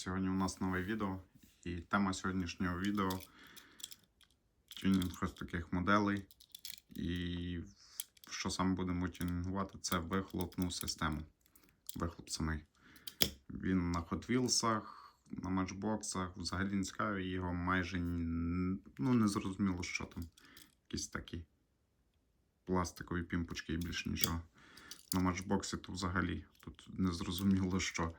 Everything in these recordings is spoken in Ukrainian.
Сьогодні у нас нове відео. І тема сьогоднішнього відео тюнінг ось таких моделей. І що саме будемо тюнінгувати, це вихлопну систему. Вихлоп самий. Він на Hot Wheels, на матчбоксах, взагалі не цікавий, його майже ну, не зрозуміло, що там. Якісь такі пластикові пімпочки і більше нічого. На матчбоксі то взагалі тут не зрозуміло що.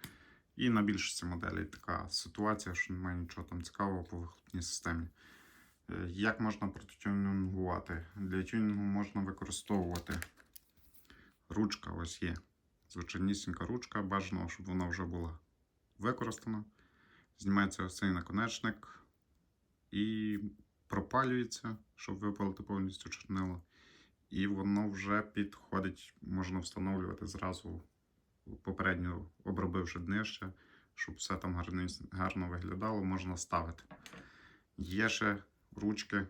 І на більшості моделей така ситуація, що немає нічого там цікавого по вихлопній системі. Е, Як можна протитюнінгувати? Для тюнінгу можна використовувати ручка, ось є. Звичайнісінька ручка, бажано, щоб вона вже була використана. Знімається ось цей наконечник і пропалюється, щоб випалити повністю чорнило. І воно вже підходить, можна встановлювати зразу попередньо обробивши днище, щоб все там гарно, гарно виглядало, можна ставити. Є ще ручки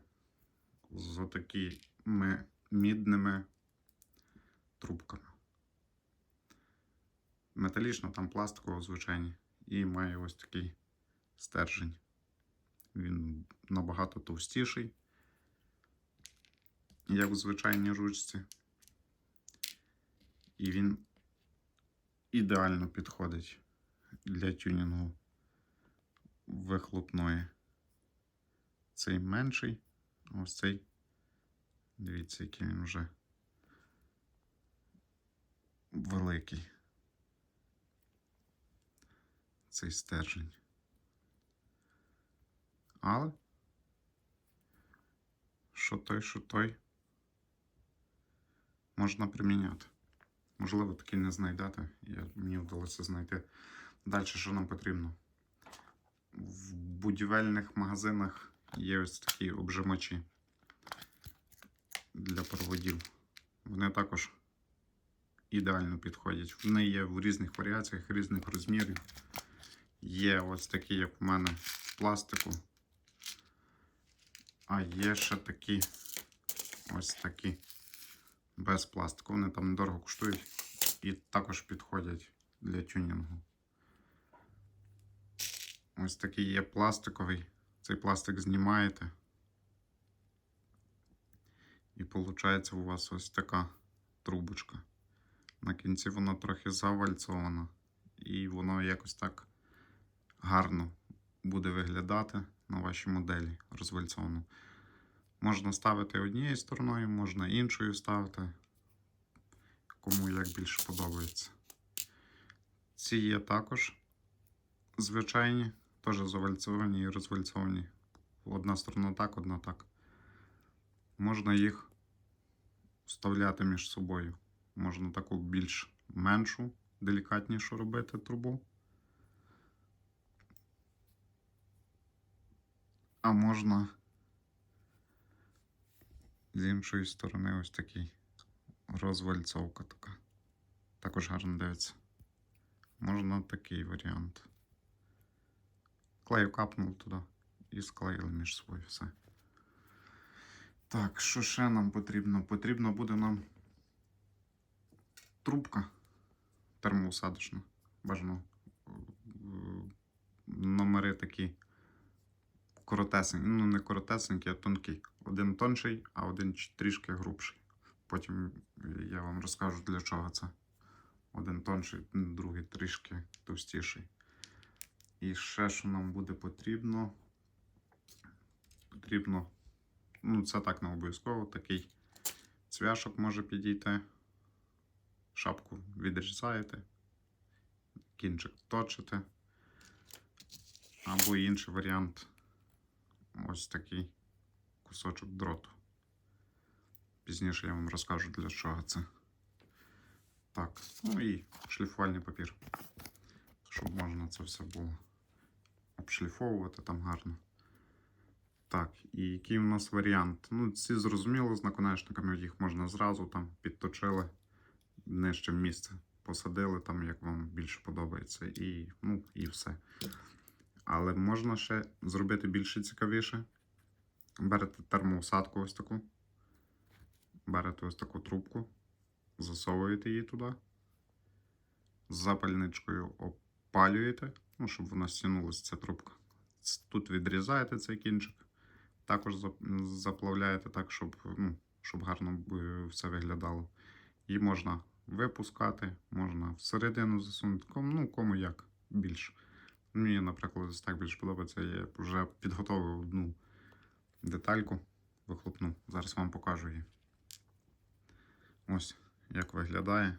з такими мідними трубками. Металічна, там пластикова, звичайні, і має ось такий стержень. Він набагато товстіший, як у звичайній ручці. І він ідеально підходить для тюнінгу вихлопної. Цей менший, ось цей. Дивіться, який він вже великий. Цей стержень. Але що той, що той можна приміняти. Можливо, таки не знайдете. Я, мені вдалося знайти. Далі, що нам потрібно? В будівельних магазинах є ось такі обжимачі для проводів. Вони також ідеально підходять. Вони є в різних варіаціях, різних розмірів. Є ось такі, як в мене, в пластику. А є ще такі ось такі без пластику. Вони там недорого коштують і також підходять для тюнінгу. Ось такий є пластиковий. Цей пластик знімаєте. І виходить у вас ось така трубочка. На кінці вона трохи завальцована. І воно якось так гарно буде виглядати на вашій моделі розвальцовано. Можна ставити однією стороною, можна іншою ставити, кому як більше подобається. Ці є також звичайні, теж завальцовані і розвальцовані. Одна сторона так, одна так. Можна їх вставляти між собою. Можна таку більш меншу, делікатнішу робити трубу. А можна з іншої сторони ось такий розвальцовка така. Також гарно дивиться. Можна такий варіант. Клею капнув туди і склеїли між собою все. Так, що ще нам потрібно? Потрібно буде нам трубка термоусадочна. Бажано е, номери такі коротесенькі. Ну, не коротесенькі, а тонкі. Один тонший, а один трішки грубший. Потім я вам розкажу для чого це. Один тонший, другий трішки товстіший. І ще, що нам буде потрібно. Потрібно, ну, це так не обов'язково, такий цвяшок може підійти. Шапку відрізаєте, кінчик точите. Або інший варіант ось такий кусочок дроту. Пізніше я вам розкажу для чого це. Так, ну і шліфувальний папір. Щоб можна це все було обшліфовувати там гарно. Так, і який у нас варіант? Ну, ці зрозуміло, з наконечниками їх можна зразу там підточили нижче місце. Посадили там, як вам більше подобається, і, ну, і все. Але можна ще зробити більше цікавіше. Берете термоусадку ось таку. Берете ось таку трубку, засовуєте її туди. З запальничкою об запалюєте, ну, щоб вона стягнулася ця трубка. Тут відрізаєте цей кінчик, також заплавляєте так, щоб, ну, щоб гарно е, все виглядало. Її можна випускати, можна всередину засунути, кому, ну, кому як більше. Мені, наприклад, так більше подобається. Я вже підготовив одну детальку вихлопну. Зараз вам покажу її. Ось як виглядає.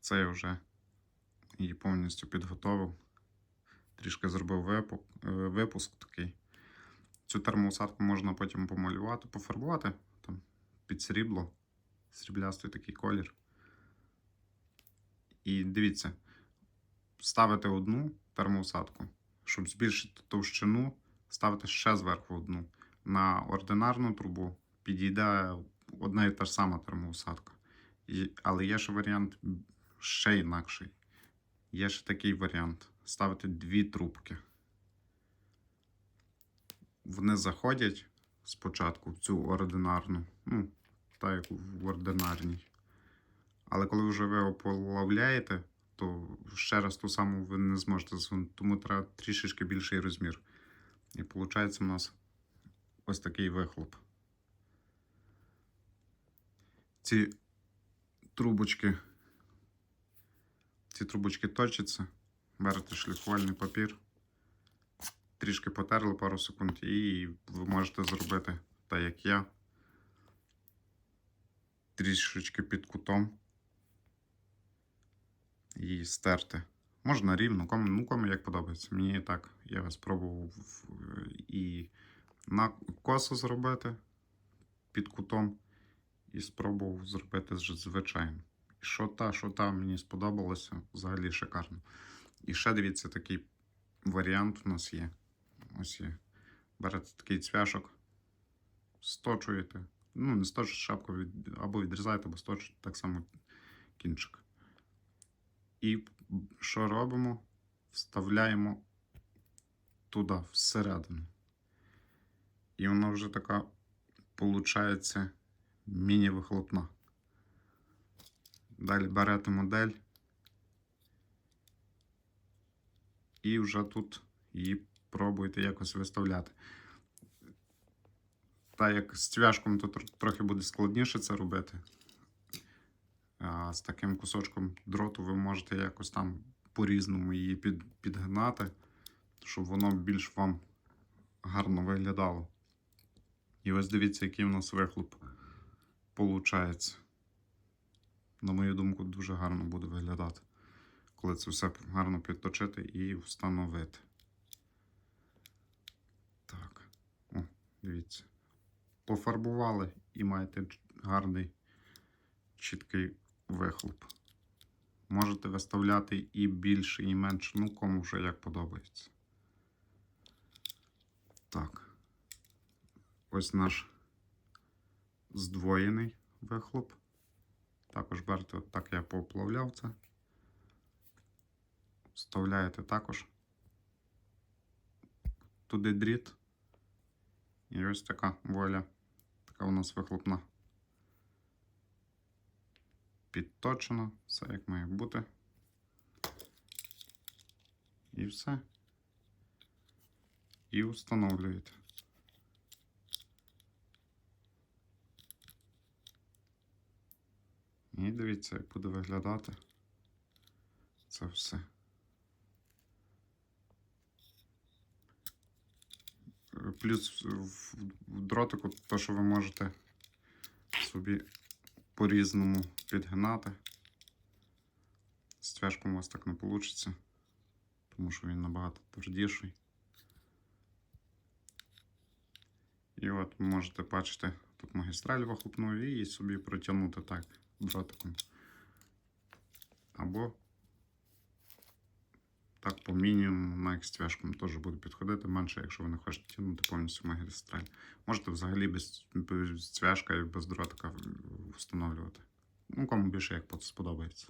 Це я вже її повністю підготовив. Трішки зробив е, випуск такий. Цю термоусадку можна потім помалювати, пофарбувати там, під срібло, сріблястий такий колір. І дивіться, ставите одну термоусадку, щоб збільшити товщину, ставите ще зверху одну. На ординарну трубу підійде одна і та ж сама термоусадка. Але є ще варіант ще інакший. Є ще такий варіант. Ставити дві трубки. Вони заходять спочатку в цю ординарну, ну, так як в ординарній. Але коли вже ви оплавляєте, то ще раз ту саму ви не зможете засунути, тому треба трішечки більший розмір. І виходить у нас ось такий вихлоп. Ці трубочки, ці трубочки точаться, берете шліфувальний папір, трішки потерли пару секунд, і ви можете зробити так, як я. Трішечки під кутом і стерти. Можна рівно, кому, ну, кому як подобається. Мені так, я спробував і на косу зробити під кутом, і спробував зробити звичайно. І що та, що та, мені сподобалося, взагалі шикарно. І ще дивіться, такий варіант у нас є. Ось є. Берете такий цвяшок, сточуєте. Ну, не сточуєте шапку або відрізаєте, або сточуєте так само кінчик. І що робимо? Вставляємо туди, всередину. І воно вже така, виходить, міні-вихлопна. Далі берете модель. І вже тут її пробуєте якось виставляти. Та як з цвяшком, то трохи буде складніше це робити. З таким кусочком дроту ви можете якось там по-різному її під, підгнати, щоб воно більш вам гарно виглядало. І ось дивіться, який у нас вихлоп получається. На мою думку, дуже гарно буде виглядати, коли це все гарно підточити і встановити. Так, о, дивіться. Пофарбували і маєте гарний чіткий вихлоп. Можете виставляти і більше, і менше, ну кому вже як подобається. Так. Ось наш здвоєний вихлоп. Також берете, от так я поплавляв це. Вставляєте також туди дріт. І ось така воля. Така у нас вихлопна. Підточена, все як має бути. І все. І встановлюєте. І дивіться, як буде виглядати це все. Плюс в дротику, то, що ви можете собі по-різному підгинати. З цвяшком у вас так не вийде, тому що він набагато твердіший. І от можете бачити тут магістраль вихлопну і собі протягнути так дротиком. Або так по мінімуму з цвяшком теж буде підходити менше, якщо ви не хочете тягнути повністю магістраль. Можете взагалі без, без цвяшка і без дротика встановлювати. Ну, кому більше як сподобається.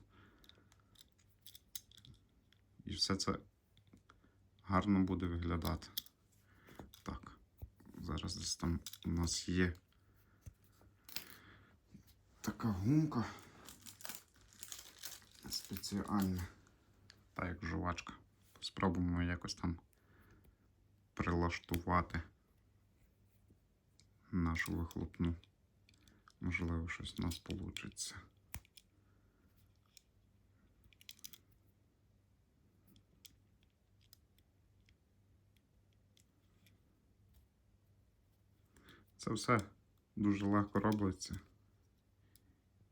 І все це гарно буде виглядати. Так, зараз десь там у нас є така гумка. спеціальне. Та як жувачка. Спробуємо якось там прилаштувати нашу вихлопну. Можливо, щось у нас вийде. Це все дуже легко робиться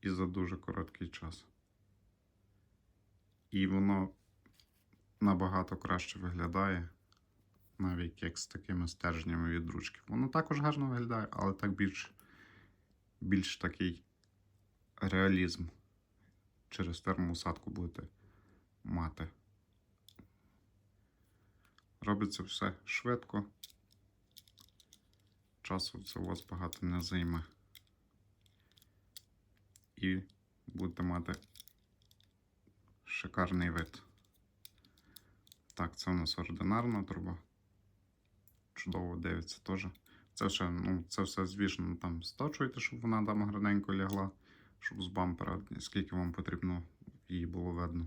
і за дуже короткий час. І воно набагато краще виглядає, навіть як з такими стержнями від ручки. Воно також гарно виглядає, але так більш, більш такий реалізм через термоусадку будете мати. Робиться все швидко. Часу це у вас багато не займе. І будете мати шикарний вид. Так, це у нас ординарна труба. Чудово дивиться теж. Це ще, ну, це все, звісно, там сточуєте, щоб вона там гарненько лягла, щоб з бампера, скільки вам потрібно, її було видно.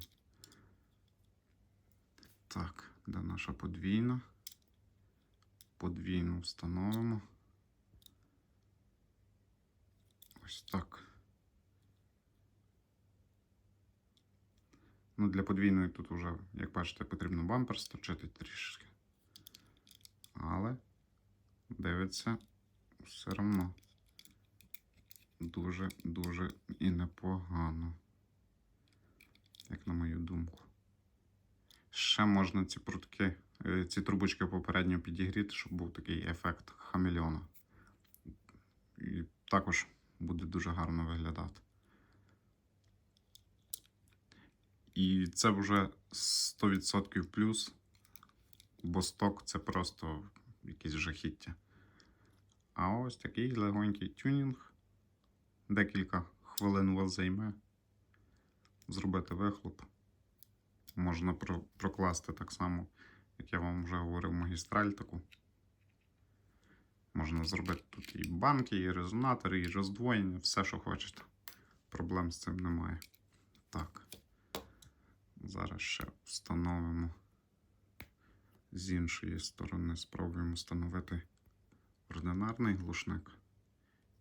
Так, де наша подвійна? Подвійну встановимо. Ось так. Ну, для подвійної тут вже, як бачите, потрібно бампер сточити трішки. Але дивиться все одно дуже-дуже і непогано. Як на мою думку. Ще можна ці прутки, е, ці трубочки попередньо підігріти, щоб був такий ефект хамелеона. І також буде дуже гарно виглядати. І це вже 100% плюс, бо сток це просто якесь жахіття. А ось такий легонький тюнінг. Декілька хвилин у вас займе. Зробити вихлоп. Можна про- прокласти так само, як я вам вже говорив, магістраль таку. Можна зробити тут і банки, і резонатори, і роздвоєння, все, що хочете. Проблем з цим немає. Так. Зараз ще встановимо з іншої сторони, спробуємо встановити ординарний глушник.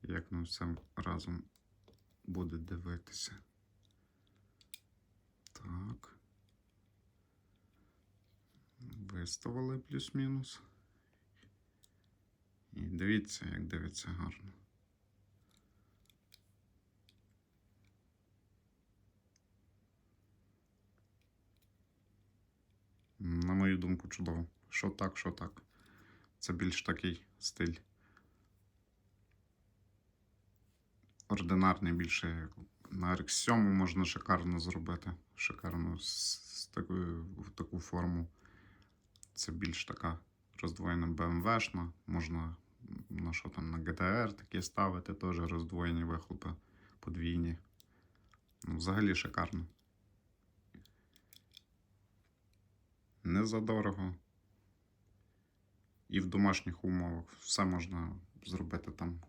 Як нам все разом буде дивитися. Так. Виставили плюс-мінус. І дивіться, як дивиться гарно. На мою думку, чудово. Що так, що так. Це більш такий стиль. Ординарний більше на RX 7 можна шикарно зробити. Шикарно з, такою, в таку форму. Це більш така роздвоєна BMW-шна. Можна на що там на GTR такі ставити, теж роздвоєні вихлопи подвійні. Ну, взагалі шикарно. Не задорого. І в домашніх умовах все можна зробити там.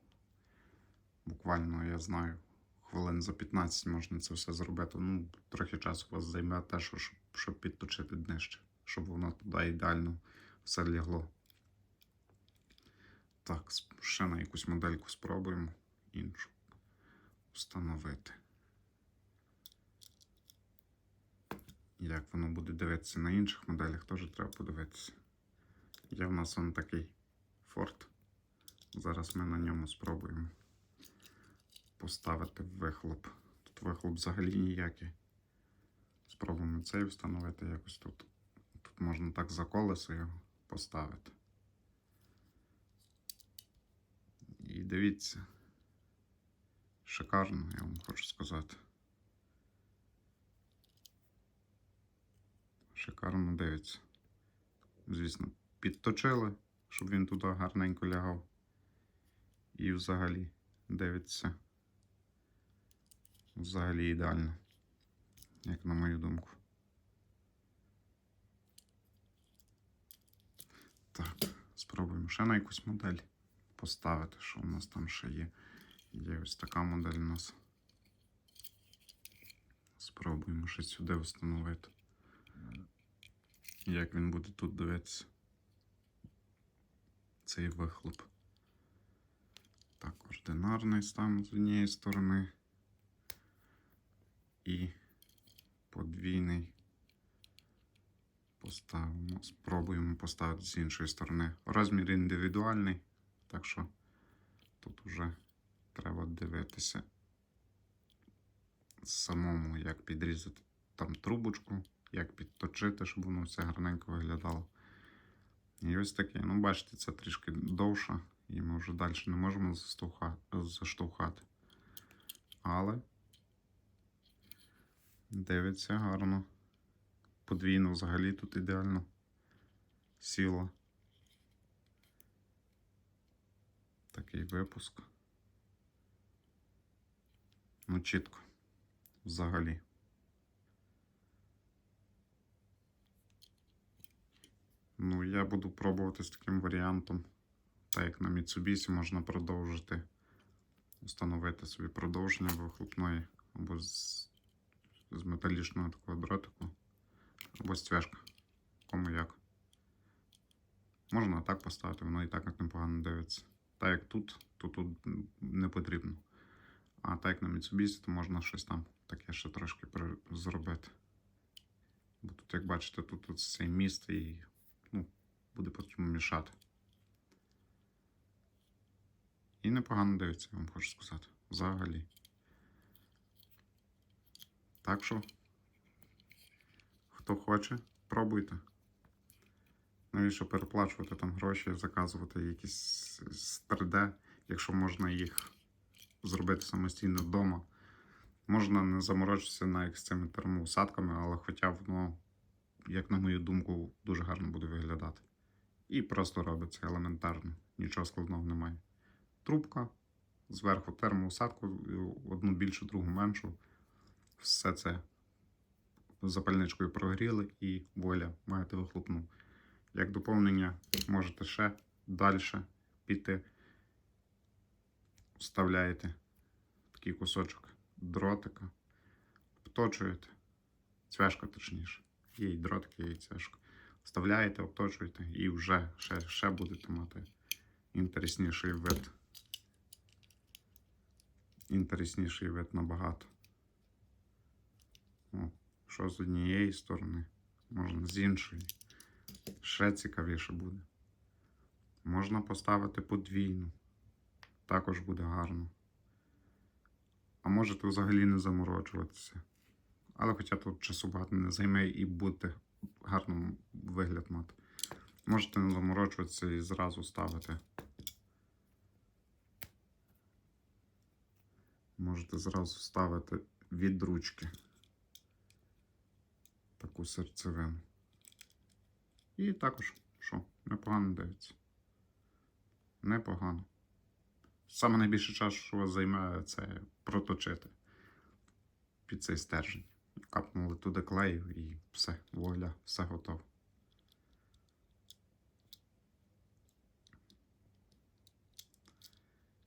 Буквально, я знаю, хвилин за 15 можна це все зробити. Ну, трохи часу у вас займе те, що, щоб, щоб підточити днище, щоб воно туди ідеально все лягло. Так, ще на якусь модельку спробуємо іншу встановити. Як воно буде дивитися на інших моделях, теж треба подивитися. Є в нас он такий Ford. Зараз ми на ньому спробуємо поставити вихлоп. Тут вихлоп взагалі ніякий. Спробуємо цей встановити якось тут. Тут можна так за колесо його поставити. І дивіться. Шикарно, я вам хочу сказати. Шикарно дивиться. Звісно, підточили, щоб він туди гарненько лягав. І взагалі дивиться. Взагалі ідеально. Як на мою думку. Так, спробуємо ще на якусь модель поставити, що у нас там ще є. Є ось така модель у нас. спробуємо ще сюди встановити. Як він буде тут дивитися. Цей вихлоп. Так, ординарний ставимо з однієї сторони. І подвійний поставимо, спробуємо поставити з іншої сторони. Розмір індивідуальний, так що тут вже треба дивитися самому, як підрізати там трубочку, як підточити, щоб воно все гарненько виглядало. І ось таке. Ну, бачите, це трішки довше, і ми вже далі не можемо заштовхати. Але дивиться гарно. Подвійно взагалі тут ідеально сіло. Такий випуск. Ну, чітко. Взагалі. Ну, я буду пробувати з таким варіантом. Так як на Mitsubishi можна продовжити. Встановити собі продовження вихлопної або з, з металічного такого дротику, або стяжка. Кому як. Можна так поставити, воно і так непогано дивиться. Так як тут, то тут не потрібно. А так як на Mitsubishi, то можна щось там таке ще трошки зробити. Бо тут, як бачите, тут, тут цей міст і буде потім мішати. І непогано дивиться, я вам хочу сказати. Взагалі. Так що, хто хоче, пробуйте. Навіщо переплачувати там гроші, заказувати якісь з 3D, якщо можна їх зробити самостійно вдома. Можна не заморочитися навіть з цими термоусадками, але хоча воно, як на мою думку, дуже гарно буде виглядати. І просто робиться елементарно, нічого складного немає. Трубка, зверху термоусадку, одну більшу, другу меншу. Все це запальничкою прогріли і воля, маєте вихлопну. Як доповнення можете ще далі піти, вставляєте такий кусочок дротика, обточуєте, цвяшка точніше. Є і дротик, є і цвяшка. Вставляєте, обточуєте і вже ще, ще будете мати інтересніший вид. Інтересніший вид набагато. О, що з однієї сторони, можна з іншої. Ще цікавіше буде. Можна поставити подвійну. Також буде гарно. А можете взагалі не заморочуватися. Але хоча тут часу багато не займе і буде гарно вигляд мати. Можете не заморочуватися і зразу ставити. Можете зразу ставити від ручки таку серцевину. І також, що, непогано дивиться. Непогано. Саме найбільше часу, що вас займає, це проточити під цей стержень. Капнули туди клею і все, вуаля, все готово.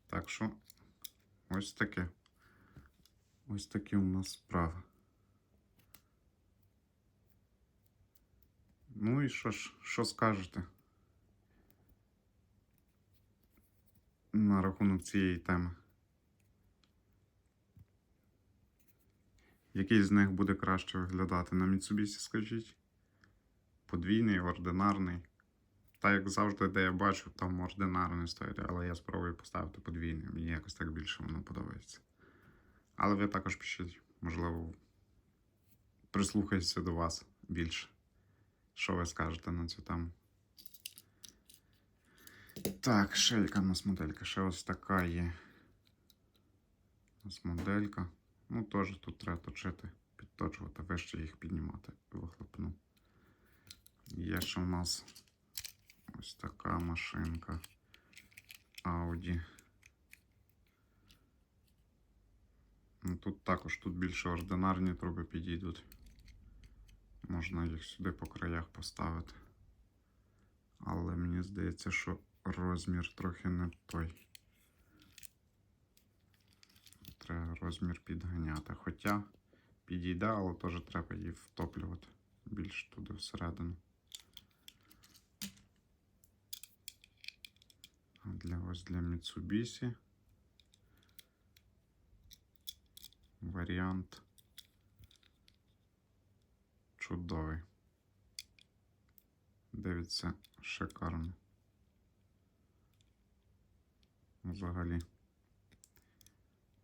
Так що, ось таке. Ось такі у нас справи. Ну і що ж, що скажете на рахунок цієї теми? Який з них буде краще виглядати на Mitsubishi, скажіть? Подвійний, ординарний. Та як завжди, де я бачу, там ординарний стоїть, але я спробую поставити подвійний. Мені якось так більше воно подобається. Але ви також пишіть, можливо, прислухаюся до вас більше. Що ви скажете на цю тему? Так, ще яка в нас моделька? Ще ось така є. У нас моделька. Ну, теж тут треба точити, підточувати, вище їх піднімати вихлопну. Є ще в нас ось така машинка Audi. Ну, тут також тут більше ординарні труби підійдуть. Можна їх сюди по краях поставити. Але мені здається, що розмір трохи не той. Треба розмір підганяти. Хоча підійде, але теж треба її втоплювати більш туди всередину. А для ось для Mitsubishi варіант чудовий. Дивиться шикарно. Взагалі.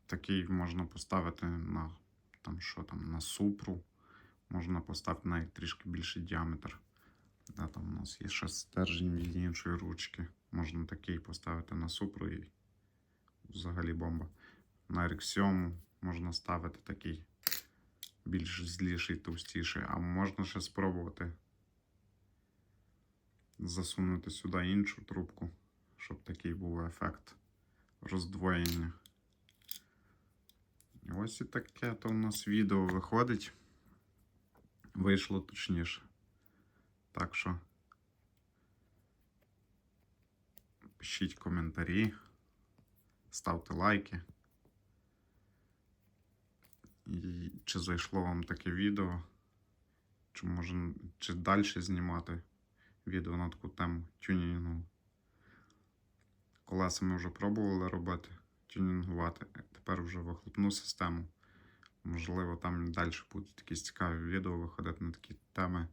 Такий можна поставити на там що там, на супру. Можна поставити навіть трішки більший діаметр. Да, там у нас є ще стержень від іншої ручки. Можна такий поставити на супру і взагалі бомба. На RX 7 можна ставити такий більш зліший, товстіший, а можна ще спробувати засунути сюди іншу трубку, щоб такий був ефект роздвоєння. Ось і таке то у нас відео виходить. Вийшло точніше. Так що пишіть коментарі, ставте лайки. І чи зайшло вам таке відео, чи може чи далі знімати відео на таку тему тюнінгу. Колеса ми вже пробували робити, тюнінгувати. Тепер вже вихлопну систему. Можливо, там далі будуть якісь цікаві відео виходити на такі теми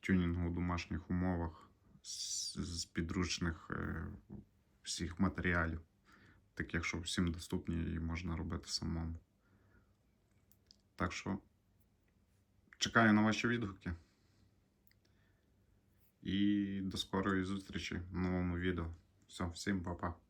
тюнінгу у домашніх умовах з, підручних е, всіх матеріалів, таких, що всім доступні і можна робити самому. Так що чекаю на ваші відгуки. І до скорої зустрічі в новому відео. Все, всім па-па.